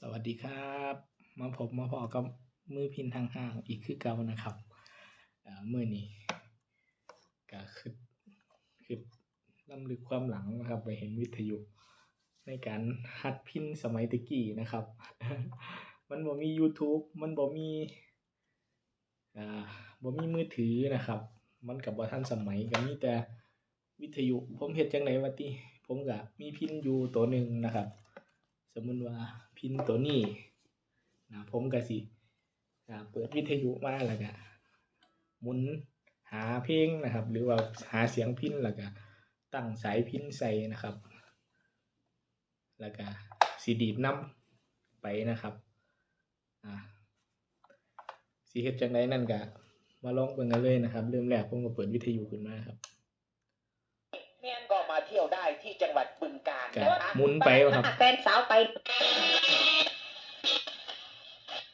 สวัสดีครับ มาพบมาพอกับมือพินทางห้างอีกคือเก่านะครับอ่ามือนี้ก็คือคือล้ำลึกความหลังนะครับ ไปเห็นวิทยุ ในการหัดพินสมัยตะกี้นะครับ มันบ่มี YouTube มันบ่มีอ่าบ่มีมือถือนะครับ มันกับบ่ทันสมัยก็มีแต่วิทยุผมเฮ็ดจังไดวะติผมก็มีพินอยู่ตัวหนึ่งนะครับ สมมติว่าพินตัวนี้นะผมก็สิเปิดวิทยุมาแล้วก็หมุนหาเพลงนะครับ หรือว่าหาเสียงพินแล้วก็ตั้งสายพินใส่นะครับ แล้วก็สิดีดนำไปนะครับอ่าสิเฮ็ดจังไดนั่นก็มาลองเบิ่งกันเลยนะครับ เริ่มแรกผมก็เปิดวิทยุขึ้นมาครับ เที่ยวได้ที่จังหวัดบึงกาฬครันะบคะหมุนไปวะครับ แฟนสาวไป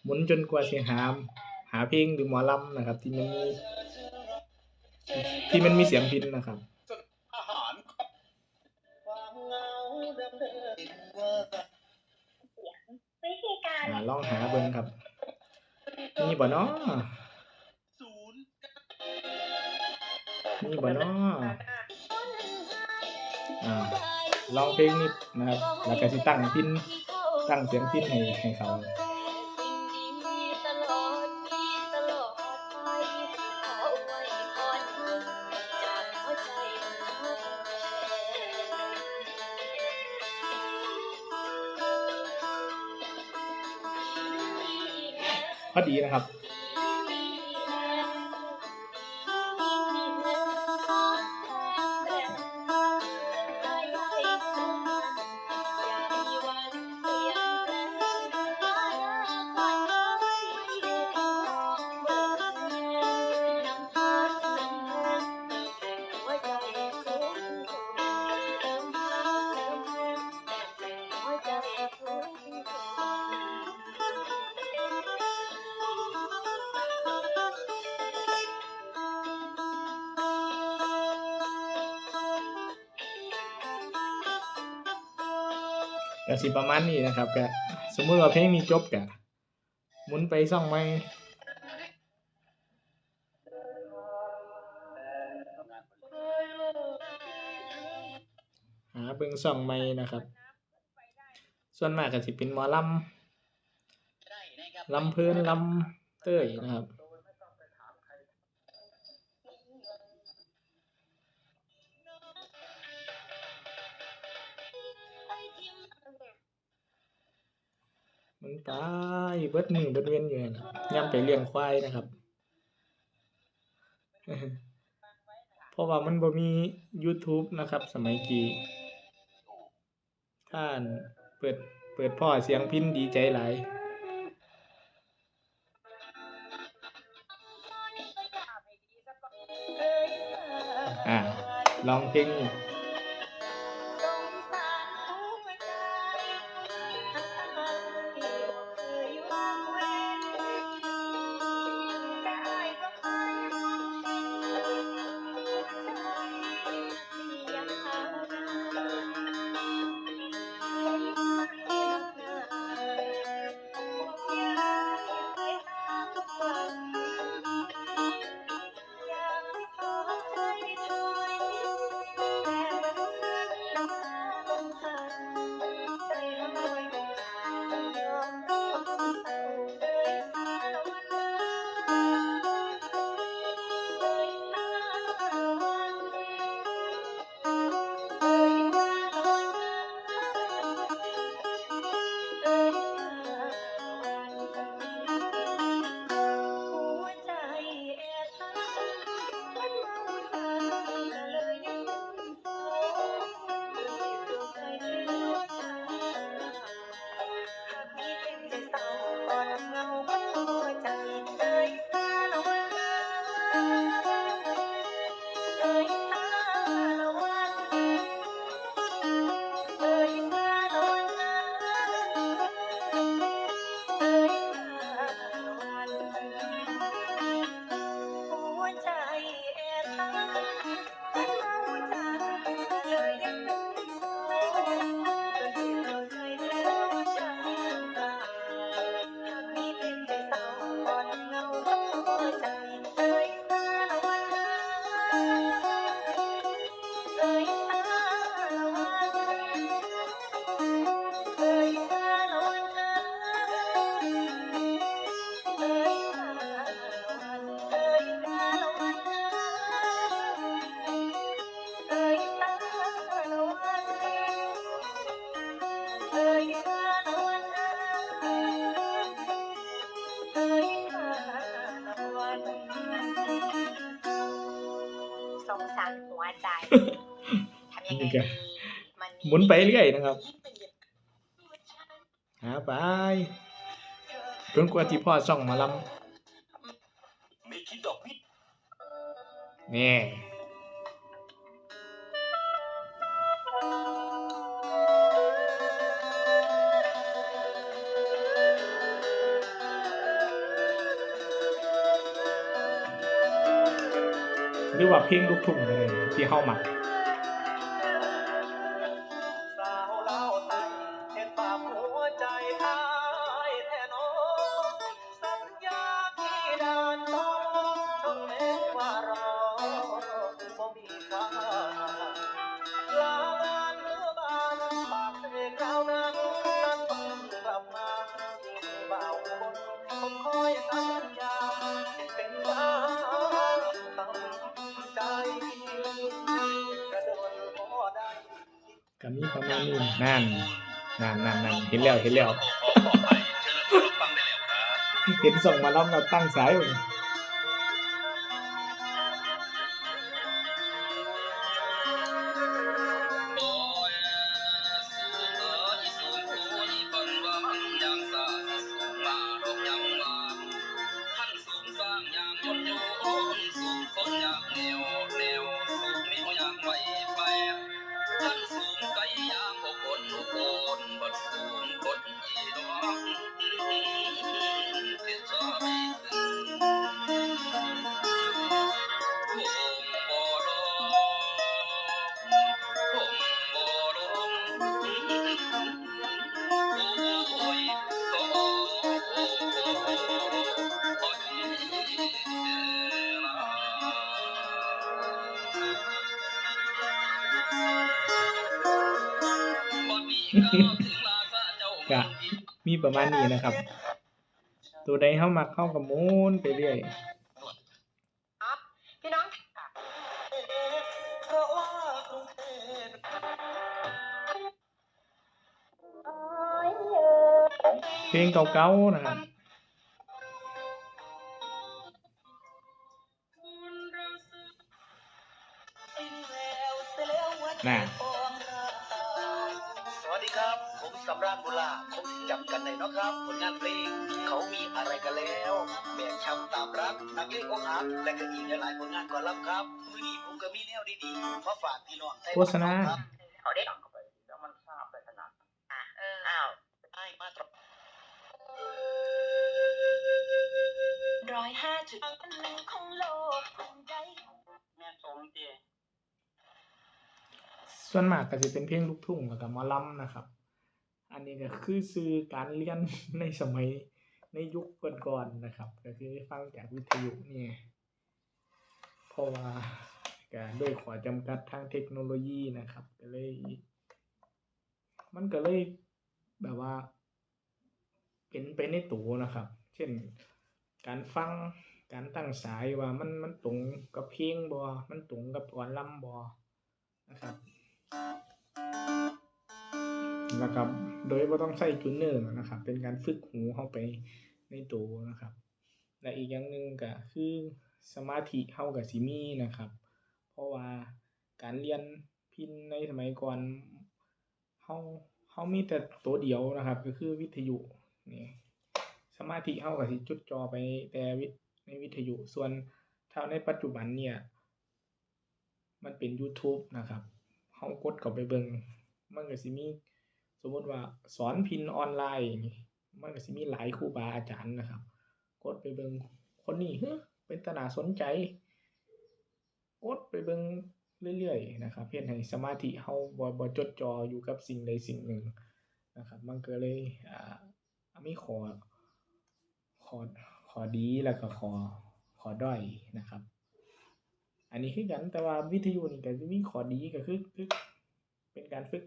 หมุนจนกว่าสิหาหาเพลงหรือหมอลำนะครับ ที่มันมีที่มันมีเสียงพินนะครับอาหารความเหงาเดิมเดิมวิธีการอ่าลองหาเบิ่งครับมีบ่เนาะศูนย์มีบ่เนาะอ่า ลองเพลงนี้นะครับ แล้วก็สิตั้งพินตั้งเสียงพินให้ให้เขาตลอดปีตลอดไปขออวยพรากหัวใจพอดีนะครับ ก็สิประมาณนี้นะครับก็สมมุติว่าเพลงนี้จบก็หมุนไปซ่องใหม่หาเบิ่งซ่องใหม่นะครับ ส่วนมากก็สิเป็นหมอลำลำเพลินลำเต้ยนะครับมันตายเบิดมือเบิดเว้นอยู่นั่นน่ะย่ำไปเลี้ยงควายนะครับ เพราะว่ามันบ่มี YouTube นะครับ สมัยกี้ท่าน เปิดเปิดพ่อเสียงพินดีใจหลายอ่าลองเพลงนี้ ใจทำยังไงนี่แกดีมันหมุนไปเรื่อยนะครับหาไปจนกว่าที่พ่อส่องหมาลไม่คิดดอกมิดำนี่ หรือว่าเพลงลูกทุ่งอะไรที่เข้ามา นั่นนั่นนั่นนั่นเห็นแล้วเห็นแล้วเห็นส่งมาล้อมเราตั้งสายอยู่ ก็มีประมาณนี้นะครับ ตัวใดเข้ามาเข้ากับมูนไปเรื่อยพี่น้องเพราเทพเพลงเก่าๆนะครับน่ะ รักนักเลงอกหักและก็อีกหลายๆผลงานก่อนรับครับมื้อนี้ผมก็มีแนวดีๆมาฝากพี่น้องไทยโฆษณาครับเขาได้เข้าไปแล้วมันทราบได้ขนาดอะเอออ้าวได้มาตรร้อยห้าจุดของโลกคนใดแม่สมเจส่วนมากก็จะเป็นเพลงลูกทุ่งแล้วก็หมอลำนะครับ อันนี้ก็คือสื่อการเรียนในสมัย ในยุคก่อนๆนะครับ ก็คือฟังจากวิทยุนี่เพราะว่าก็ด้วยขอจำกัดทางเทคโนโลยีนะครับ ก็เลย มันก็เลยแบบว่า เป็นไปในตัวนะครับ เช่น การฟังการตั้งสายว่ามันมันตรงกับเพลงบ่มันตรงกับก่อนลำบ่นะครับ แล้วก็โดยบ่ต้องใช้จูนเนอร์นะครับ เป็นการฝึกหูเข้าไปในตัวนะครับ และอีกอย่างหนึ่งก็คือสมาธิเฮาก็สิมีนะครับ เพราะว่าการเรียนพินในสมัยก่อนเฮาเฮามีแต่ตัวเดียวนะครับ ก็คือวิทยุนี่สมาธิเฮาก็สิจุดจอไปแต่วิในวิทยุส่วนถ้าในปัจจุบันเนี่ย มันเป็น YouTube นะครับเฮากดเข้าไปเบิงมันก็สิมี สมมติว่าสอนพินออนไลน์มันก็สิมีหลายครูบาอาจารย์นะครับ กดไปเบิ่งคนนี้เฮ้เป็นตาน่าสนใจ กดไปเบิ่งเรื่อยๆนะครับเพื่อให้สมาธิเฮาบ่บ่จดจ่ออยู่กับสิ่งใดสิ่งหนึ่งนะครับ มันก็เลยอ่ามีขอขอขอดีแล้วก็ขอขอด้อยนะครับ อันนี้คือกันแต่ว่าวิทยุนี่ก็สิมีขอดีก็คือคือเป็นการฝึก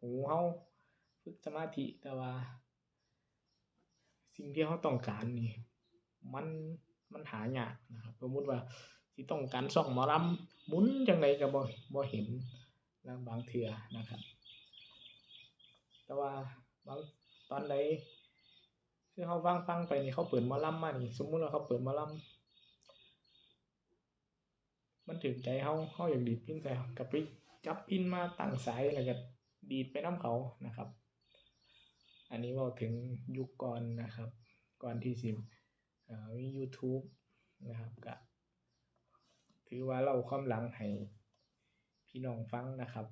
หูเฮา ฝึกสมาธิแต่ว่า สิ่งที่เขาต้องการนี่ มันมันหายากนะครับสมมติว่าสิต้องการส่องหมอลำหมุนจังไดก็บ่บ่เห็นแล้วบางเทื่อนะครับ แต่ว่าบางตอนใดคือเขาฟังฟังไปนี่เขาเปิดมอลำมานี่สมมุติว่าเขาเปิดมอลมันถึงใจเฮาเฮาอยากดีดพินใส่ก็ไปจับพินมาตั้งสายแล้วก็ดีดไปน้ำเขานะครับ อันนี้เว้าถึงยุคก่อนนะครับ ก่อนที่สิเอ่อมียูทูบนะครับก็ถือว่าเล่าความหลังให้พี่น้องฟังนะครับ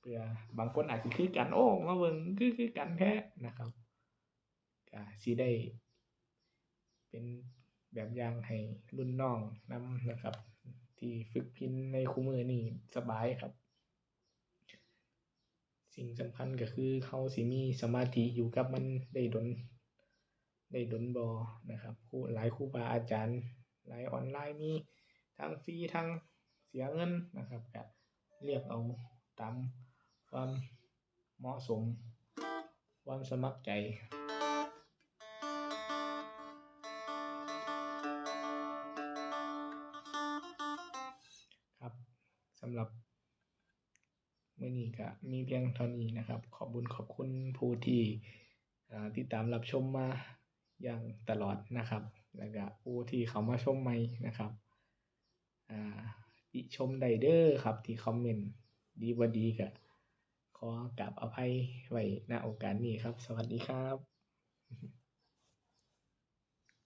เพื่อบางคนอาจสิคือกันโอ้มาเบิ่งคือคือกันแท้นะครับก็สิได้ เป็นแบบอย่างให้รุ่นน้องนำนะครับ ที่ฝึกพิณในคุมื้อนี้สบายครับ สิ่งสำคัญก็คือเขาสิมีสมาธิอยู่กับมันได้ดนได้ดนบอนะครับครูหลายครูบาอาจารย์ หลายออนไลน์มีทั้งฟรีทั้งเสียเงินนะครับก็เลือกเอาตามความเหมาะสมความสมัครใจ ก็มีเพียงเท่านี้นะครับ ขอบคุญขอบคุณผู้ที่อ่ติดตามรับชมมาอย่างตลอดนะครับ แล้วก็ผู้ที่เข้ามาชมใหม่นะครับอ่าติชมไดเด้อครับที่คอมเมนต์ดีบดีก็ขอกราบอภัยไว้ณโอกาสนี้ครับ สวัสดีครับ